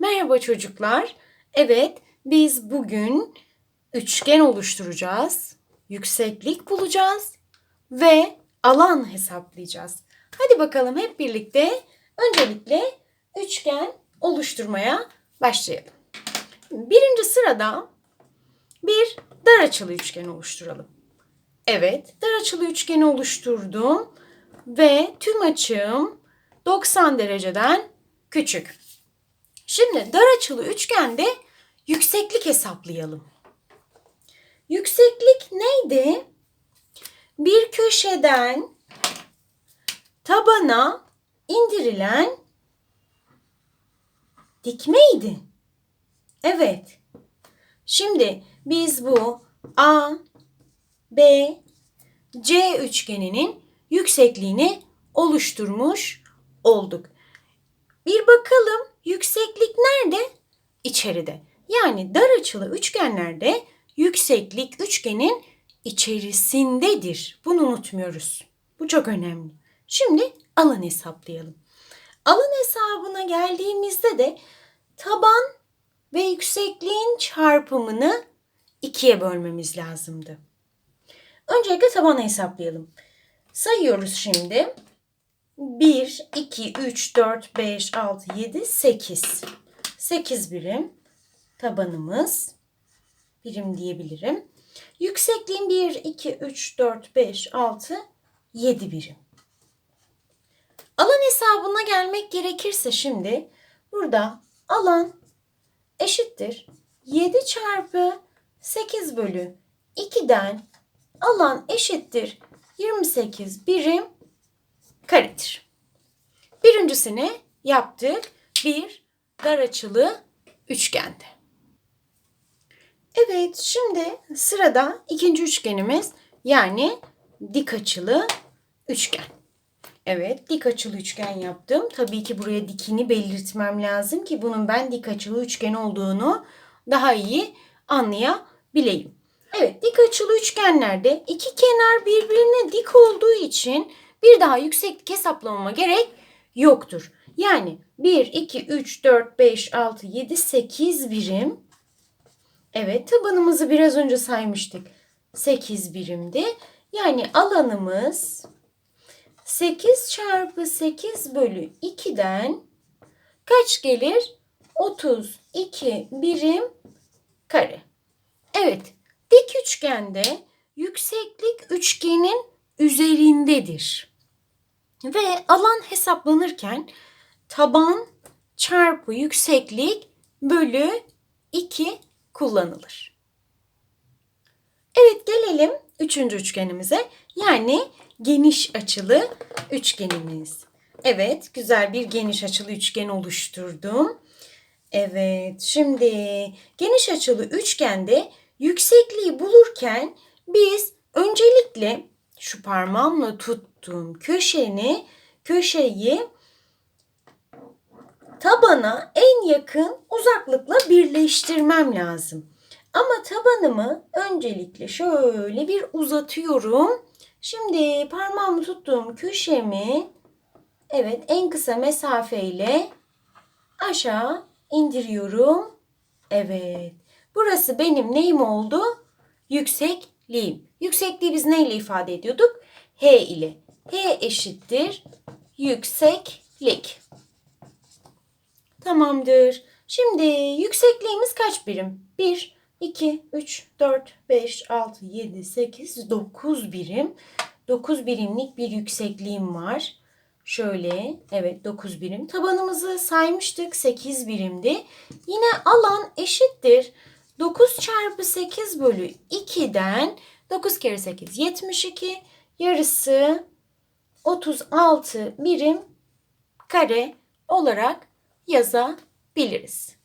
Merhaba çocuklar. Evet, biz bugün üçgen oluşturacağız. Yükseklik bulacağız ve alan hesaplayacağız. Hadi bakalım hep birlikte öncelikle üçgen oluşturmaya başlayalım. Birinci sırada bir dar açılı üçgen oluşturalım. Evet, dar açılı üçgeni oluşturdum ve tüm açım 90 dereceden küçük. Şimdi dar açılı üçgende yükseklik hesaplayalım. Yükseklik neydi? Bir köşeden tabana indirilen dikmeydi. Evet. Şimdi biz bu A, B, C üçgeninin yüksekliğini oluşturmuş olduk. Bir bakalım? İçeride. Yani dar açılı üçgenlerde yükseklik üçgenin içerisindedir. Bunu unutmuyoruz. Bu çok önemli. Şimdi alan hesaplayalım. Alan hesabına geldiğimizde de taban ve yüksekliğin çarpımını ikiye bölmemiz lazımdı. Öncelikle tabanı hesaplayalım. Sayıyoruz şimdi. 1, 2, 3, 4, 5, 6, 7, 8. 8 birim tabanımız. Birim diyebilirim. Yüksekliğim 1, 2, 3, 4, 5, 6, 7 birim. Alan hesabına gelmek gerekirse şimdi burada alan eşittir. 7 çarpı 8 bölü 2'den alan eşittir 28 birim karedir. Birincisini yaptık. Bir dar açılı üçgende. Evet şimdi sırada ikinci üçgenimiz yani dik açılı üçgen. Evet dik açılı üçgen yaptım. Tabii ki buraya dikini belirtmem lazım ki bunun ben dik açılı üçgen olduğunu daha iyi anlayabileyim. Evet dik açılı üçgenlerde iki kenar birbirine dik olduğu için bir daha yükseklik hesaplamama gerek yoktur. Yani 1, 2, 3, 4, 5, 6, 7, 8 birim. Evet tabanımızı biraz önce saymıştık. 8 birimdi. Yani alanımız 8 çarpı 8 bölü 2'den kaç gelir? 32 birim kare. Evet dik üçgende yükseklik üçgenin üzerindedir. Ve alan hesaplanırken taban çarpı yükseklik bölü 2 kullanılır. Evet gelelim üçüncü üçgenimize. Yani geniş açılı üçgenimiz. Evet güzel bir geniş açılı üçgen oluşturdum. Evet şimdi geniş açılı üçgende yüksekliği bulurken biz öncelikle şu parmağımla tuttuğum köşeni, köşeyi tabana en yakın uzaklıkla birleştirmem lazım. Ama tabanımı öncelikle şöyle bir uzatıyorum. Şimdi parmağımı tuttuğum köşemi evet en kısa mesafeyle aşağı indiriyorum. Evet. Burası benim neyim oldu? Yüksekliğim. Yüksekliği biz neyle ifade ediyorduk? H ile. H eşittir yükseklik. Tamamdır. Şimdi yüksekliğimiz kaç birim? 1, 2, 3, 4, 5, 6, 7, 8, 9 birim. 9 birimlik bir yüksekliğim var. Şöyle evet 9 birim. Tabanımızı saymıştık 8 birimdi. Yine alan eşittir. 9 çarpı 8 bölü 2'den 9 kere 8 72 yarısı 36 birim kare olarak yazabiliriz.